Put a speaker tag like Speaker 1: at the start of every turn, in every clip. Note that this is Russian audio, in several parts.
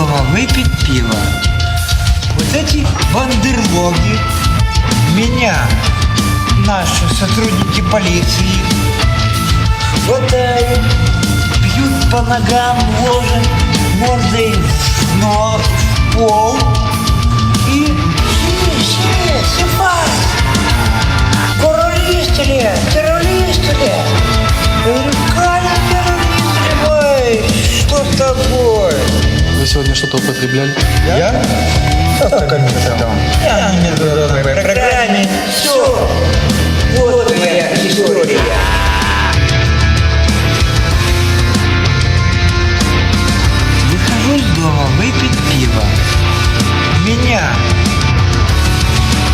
Speaker 1: дома выпить пиво. Вот эти бандерлоги меня, наши сотрудники полиции, хватают, бьют по ногам, ложат мордой в, но, в пол
Speaker 2: сегодня что-то употребляли?
Speaker 1: Я? Программе. Все. Вот моя история. Выхожу из дома выпить пиво. Меня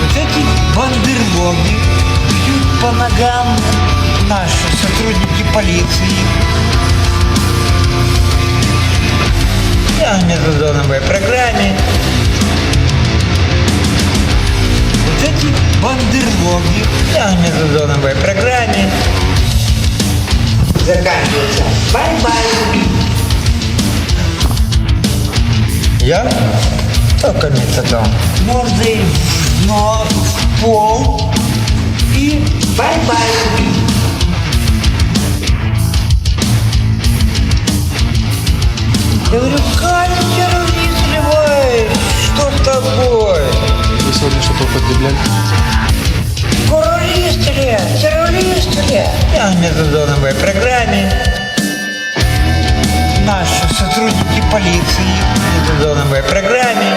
Speaker 1: вот эти бандерлоги бьют по ногам наши сотрудники полиции. Я в зоновой программе. Вот эти бандерлоги. Я в зоновой программе. Заканчивается. Бай-бай. Я? Только методом. Мордой в нос, в пол. И бай-бай. Я говорю, Катя, ли вы? Что с тобой?
Speaker 2: Вы сегодня что-то употребляли?
Speaker 1: Террорист ли? Террорист ли? Я в международной программе. Наши сотрудники полиции в международной программе.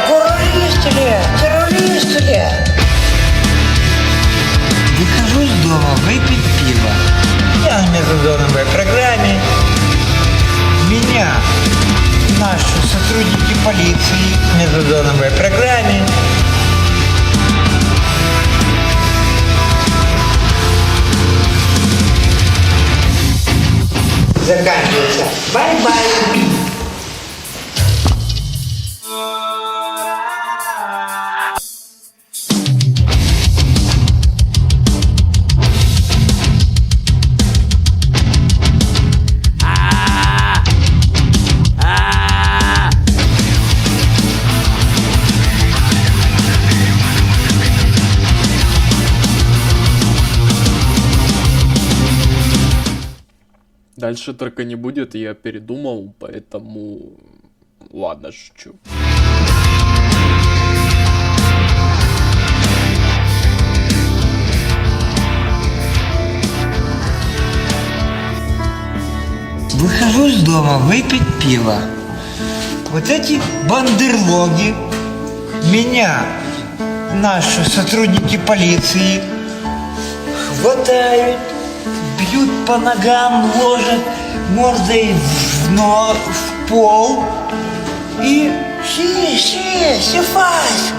Speaker 1: Полиции в международной программе заканчивается. Бай-бай.
Speaker 2: Дальше только не будет, я передумал, поэтому... Ладно, шучу.
Speaker 1: Выхожу из дома выпить пиво. Вот эти бандерлоги меня, наши сотрудники полиции, хватают, бьют по ногам, ложат мордой в, но, в пол и си, си, сифас,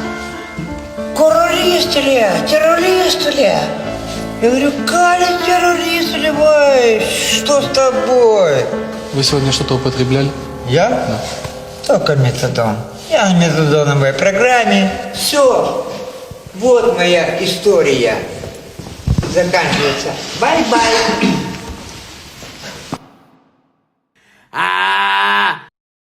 Speaker 1: террорист ли, террорист ли? Я говорю, Каля, террорист ли вы? Что с тобой?
Speaker 2: Вы сегодня что-то употребляли?
Speaker 1: Я? Да. Только методом. Я в метадоновой программе. Все. Вот моя история. Заканчивается. Бай-бай.